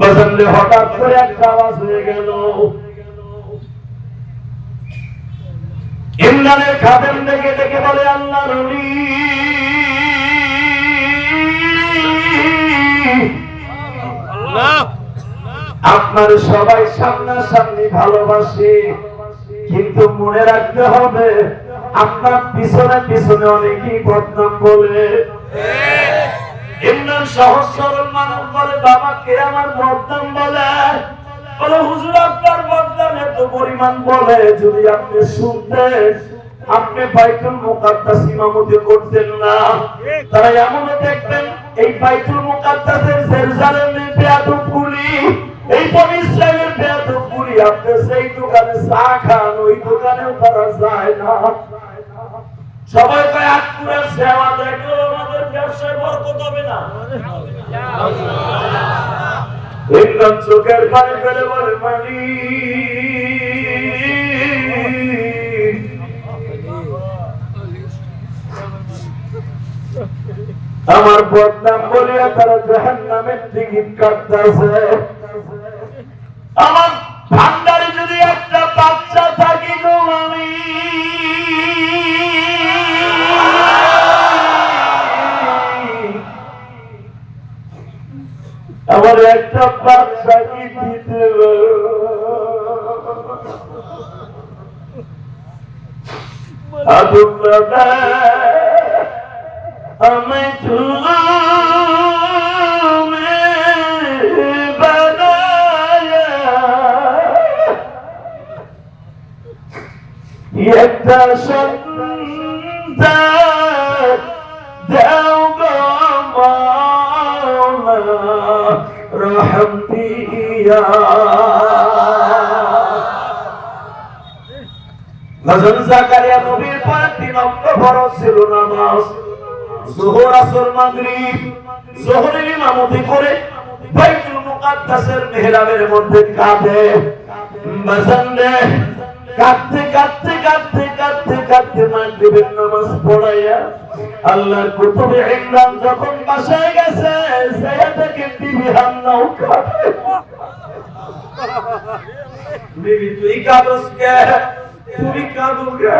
বসন্তে হঠাৎ করে একটা আওয়াজ হয়ে গেল। ইমরানের খাদেম ডেকে ডেকে বলে আল্লাহ রলি আপনার সবাই সামনাসামনি ভালোবাসে, কিন্তু মনে রাখতে হবে, আপনার পিছনে পিছনে অনেকেই বদনাম বলে। ইমরান সহজ সরল মানব বলে বাবা কে আমার বদনাম বলে? বলে হুজুর আপনার বদনাম এত পরিমাণ বলে যদি আপনি শুনতেন আপনি বাইতুল মুকাদ্দাস ইমামতি করতেন না। তারা এমন দেখবেন এই বাইতুল মুকাদ্দাসের জেরুজালেমের বেয়াদবগুলি এই বনি ইসরায়েলের বেয়াদবগুলি আপনি সেই দোকানে চা খান ওই দোকানেও তারা যায় না। সবাই কয় আটকুরের সেবা ব্যবসায় বরকত হবে না। চোখের পানি ফেলে বলে আমার বদনাম বলিয়া তারা জাহান নামের টিকিট কাটতেছে। আমার ভান্ডারে যদি একটা বাচ্চা থাকি গো আমি আমার একটা বাচ্চা কি দিতে আদম দাদা আমি একটা সন্তান দেও ছিল নামাজ। যোহর আসর মাগরিব যোহরের ইমামতি করে বাইতুল মুকাদ্দাসের মেহরাবের মধ্যে কাঁদে। বাজানরে কাঁদতে কাঁদতে কাঁদতে কাঁদতে কাঁদতে মাগরিবের নামাজ পড়াইয়া আল্লাহর কুতুবে ইমরান যখন বাসায় গেছে হামলাও কাঁদে বিবি তুই কাঁদস কে? তুমি কাঁদো কে?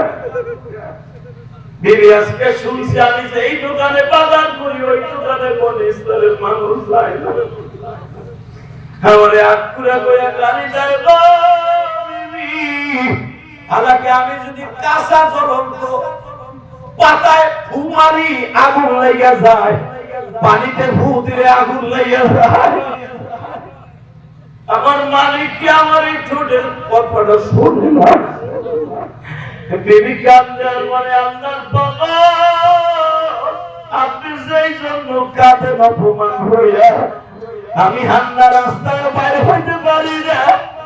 বিবি, আজকে শুনছি আমি যে এই দোকানে বাজার করি, ওই দোকানে কোন স্তরের মানুষ যায় না। আমারে আকুরা কইয়া গালি যায় হালাকে আমি যদি কাঁচা জ্বলন্ত পাতায় ফু মারি আগুন লাইয়া যায়, পানিতে ফু দিলে আগুন লাইয়া যায়। আমার মালিক কি আমার এই ঠোঁটের কথাটা শুনে না? বেবি কান্দার মানে আপনার বাবা। আপনি সেই জন্য কাঁদেন অপমান হইয়া, আমি হান্না রাস্তায় বাইরে হইতে পারি না।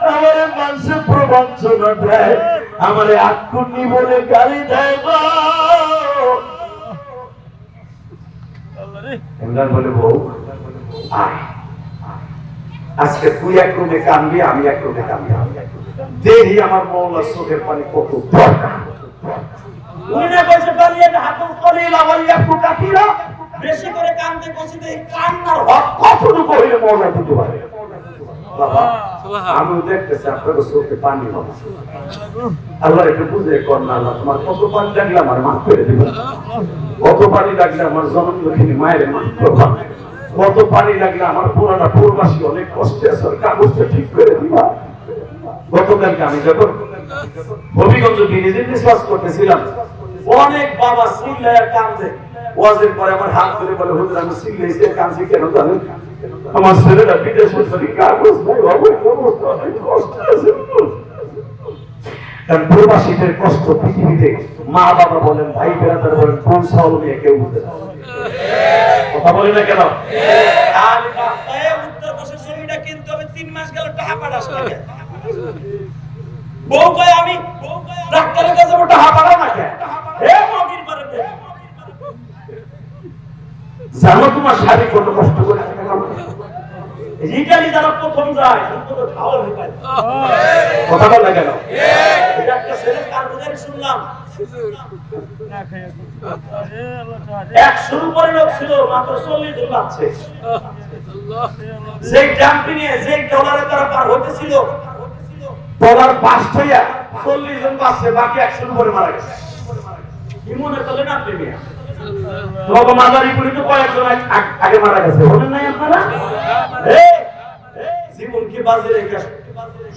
আমার মানুষে প্রবঞ্চনা দেয় আমার আকুনি বলে গালি দেয় ইমরান বলে, বউ আজকে তুই এক রুমে কানবি আমি এক রুমে কানবি দেহি আমার মৌলার চোখের পানি কত বেশি করে কইছে এই কান্নার হক কতটুকু হইলে মৌলা দিতে পারে আমি দেখতেছি আপনার চোখে পানি হবে আল্লাহ একটু বুঝে কর না আল্লাহ তোমার কত পানি লাগলে আমার মাফ করে দিবে কত পানি লাগলে আমার জনম লক্ষ্মী মায়ের মাফ করবা। কত পানি লাগলে আমার পুরানা পূর্বাসী অনেক কষ্টে আছে কাগজটা ঠিক করে দিবা। গতকালকে আমি যখন হবিগঞ্জ ব্রিজে বিশ্বাস করতেছিলাম অনেক বাবা সিল্লায় কান্দে। ওয়াজের পরে আমার হাত ধরে বলে হুজুর আমি সিল্লাইছি কাঁদছি কেন জানেন? আমার ছেলেরা বিদেশে চলে কাগজ নাই অবৈধ অবস্থা কষ্ট আছে প্রবাসীদের কষ্ট পৃথিবীতে মা বাবা বলেন ভাই বেড়াদার বলেন কোন সাল নিয়ে কেউ বুঝে না কথা বলি না কেন আর উত্তর পাশের জমিটা কিনতে হবে তিন মাস গেল টাকা পাঠাস না কেন? বউ কয় আমি ডাক্তারের কাছে টাকা না কেন? জানো তোমার করে ইটালি যারা প্রথম যায় কিন্তু খাওয়া হয়ে পায় কথা বল না। কেন এটা একটা শুনলাম। একশোর উপরে লোক ছিল মাত্র চল্লিশ জন বাচ্চে। যে ডাম্পি নিয়ে যে ডলারে তারা পার হতেছিল ডলার বাস্ট হইয়া চল্লিশ জন বাঁচছে বাকি একশোর উপরে মারা গেছে। কি মনে করলেন আপনি মিয়া? বাবা তো কয়েকজন আগ- মারা গেছে। বলেন নাই আপনারা এই, এই, জীবনকে বাজে রেখে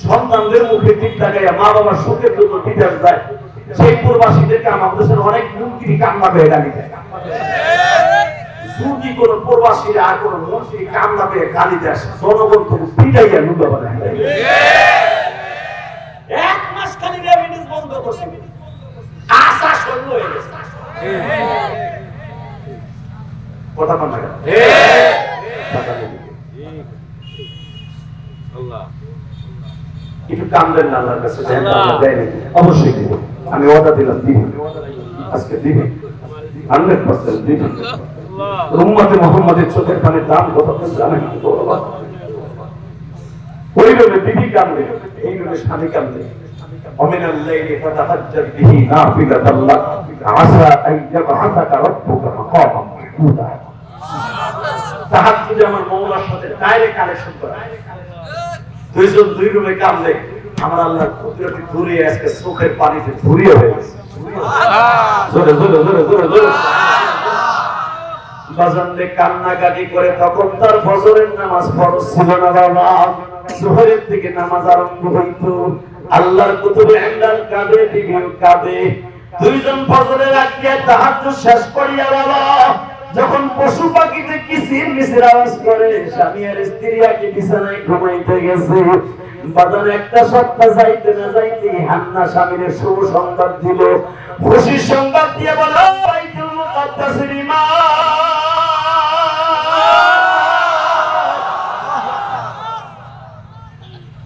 সন্তানদের মুখে দিক তাকাইয়া মা বাবার সুখের জন্য বিদেশ যায়। সেই প্রবাসীদেরকে আমাদের দেশের অনেক মন্ত্রী কান্না পেয়ে গালি দেয়। যদি কোন প্রবাসীরা আর কোন মন্ত্রী কান্না পেয়ে গালি দেয় জনগণ থেকে পিটাইয়া লুকা বানায় এক মাস খালি রেমিডিস বন্ধ করছে। আশা শূন্য হয়ে গেছে। কথা বল না কেন? টাকা নেই। একটু কাম দেন না আল্লাহর কাছে দেন না, আল্লাহ দেয় নাকি? অবশ্যই দিব আমি ওয়াদা দিলাম দিব আজকে দিব হান্ড্রেড পার্সেন্ট দিব উম্মতে মোহাম্মদের চোখের পানির দাম কত আপনি জানেন ওইভাবে বিবি কান্দে এইভাবে স্বামী কান্দে ومن الليل فتهجد به نافلة لك عسى أن يبعثك ربك مقاما محمودا তাহাজ্জুদে আমার মৌলার সাথে ডাইরেক্ট কানেকশন করা দুইজন দুই রুমে কামলে আমার আল্লাহর কুদরতি ঘুরিয়ে আজকে চোখের পানিতে ঘুরিয়ে হয়ে গেছে। করে তখন তার ফজরের নামাজ ফরজ ছিল না বাবা। জোহরের দিকে নামাজ আরম্ভ হইতো। আল্লাহর কুতুবে কাঁদে, বিবিও কাঁদে। দুইজন ফজরের আগে তাহাজ্জুদ শেষ করিয়া বাবা যখন পশু পাখিতে কিসির মিসির আওয়াজ করে, স্বামী আর স্ত্রী আগে বিছানায় ঘুমাইতে গেছে। বাজার একটা সপ্তাহ যাইতে না যাইতে হান্না স্বামীর শুভ সংবাদ দিল। খুশির সংবাদ দিয়ে বলো বাইতুল মুকাদ্দাসের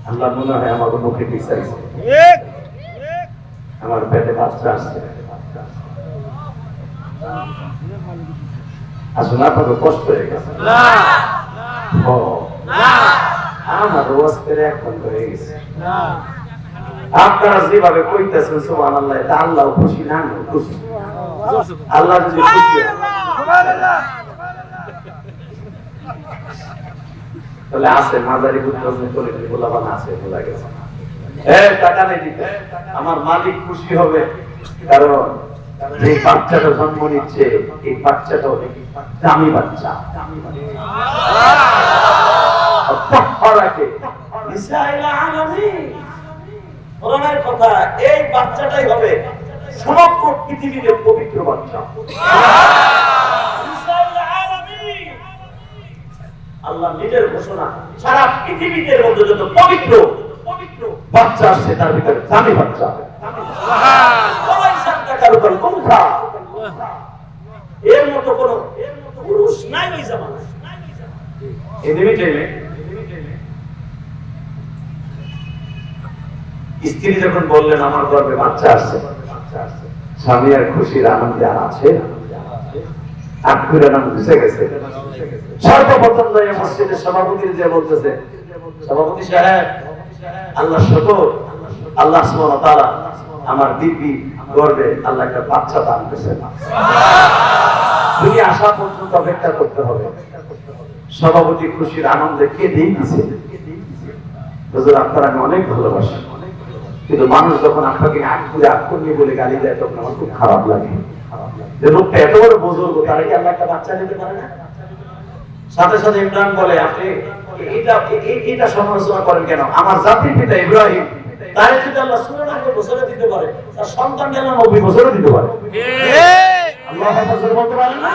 আল্লাহ মনে হয় আমার মুখে বিচারিছে আমার পেটে বাচ্চা আসছে। আসলে আপনাকে কষ্ট হয়ে গেছে। ও, আমার রোজ করে এখন হয়ে গেছে। আপনারা যেভাবে কইতেছেন সুবহান আল্লাহ তা আল্লাহ খুশি না খুশি? আল্লাহ যদি খুশি তাহলে আছে মাদারি পুত্র করে গোলাবান আছে বলা গেছে টাকা নেই দিতে। আমার মালিক খুশি হবে কারণ বাচ্চাটা জন্ম নিচ্ছে, এই বাচ্চাটা অনেক দামি বাচ্চা। আল্লাহ নিজের ঘোষণা, সারা পৃথিবীতে যত পবিত্র পবিত্র বাচ্চা আসছে, তার ভিতরে দামি বাচ্চা। সাতটা কারও কারও এর মতো কোন পুরুষ নাই ওই জামানায়। এদিকে টেনে স্ত্রী যখন বললেন আমার গর্বে বাচ্চা আসছে স্বামী আর খুশির আনন্দে আছে ঘুষে গেছে। সর্বপ্রথম মসজিদের সভাপতির যে বলতেছে সভাপতি সাহেব আল্লাহ শকর আমার দিব্যি গর্বে আল্লাহ একটা বাচ্চা দান করেছেন। তুমি আসা পর্যন্ত অপেক্ষা করতে হবে। সভাপতি খুশির আনন্দে কে দিয়ে দিছে? হুজুর, আপনার আমি অনেক ভালোবাসি। কিন্তু মানুষ যখন আপনাকে আগ করে আক্ষর নিয়ে বলে গালি দেয়, তখন আমার খুব খারাপ লাগে। যে লোকটা এত বড় বুজুর্গ, তারা কি আল্লাহ একটা বাচ্চা নিতে পারে না? সাথে সাথে ইমরান বলে, আপনি এটা এটা সমালোচনা করেন কেন? আমার জাতির পিতা ইব্রাহিম তারে যদি আল্লাহ সুরানব্বই বছরে দিতে পারে তার সন্তান যেন নব্বই বছরে দিতে পারে। আল্লাহ বছর বলতে পারেন না?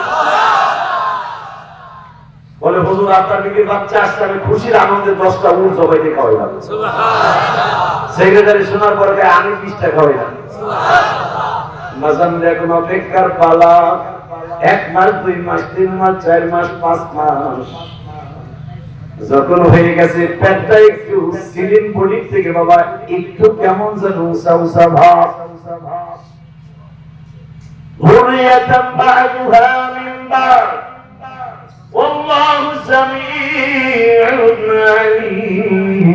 বলে হুজুর আপনার বিবির বাচ্চা আসছে আমি খুশির আনন্দে দশটা উল জবাই দিয়ে খাওয়াইলাম সেক্রেটারি শোনার পরে আমি বিশটা খাওয়াইলাম মাজান এখন অপেক্ষার পালা। এক মাস দুই মাস তিন মাস চার মাস পাঁচ মাস। যখন হয়ে গেছে পেটটা একটু সিলিম বডির থেকে বাবা একটু কেমন যেন উষা উষা ভাব ذرية بعدها من بعد والله سميع عليم